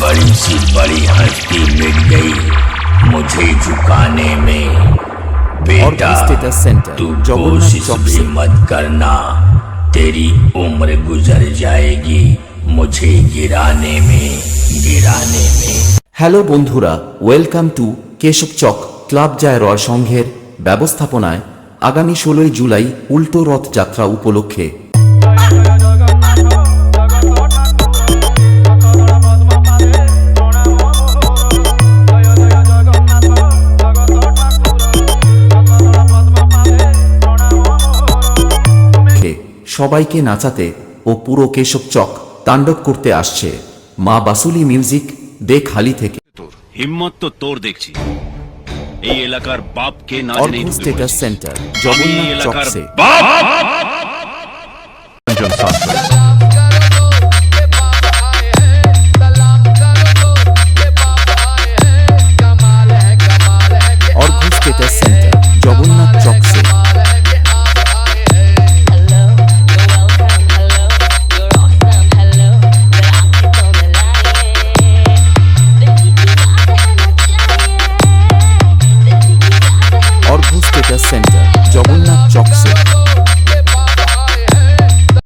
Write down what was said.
बड़ी सी बड़ी हस्ती मिट गई मुझे झुकाने में बेटा स्टेटस सेंटर तू जगन्नाथ कोशिश चौक भी से मत करना तेरी उम्र गुजर जाएगी मुझे गिराने में गिराने में হ্যালো বন্ধুরা welcome to Keshab Chak club জায়রয় সংঘের ব্যবস্থাপনায় আগামী ষোলোই জুলাই উল্টো রথ যাত্রা উপলক্ষে সবাইকে নাচাতে ও পুরো কেশব চক তাণ্ডব করতে আসছে। মা বাসুলি মিউজিক দে খালি থেকে। তোর হিম্মত তো তোর দেখছি। এই এলাকার বাপকে না জেনেই status centre Jagannath চকসে। Argha status centre. Status centre Jagannath চকসে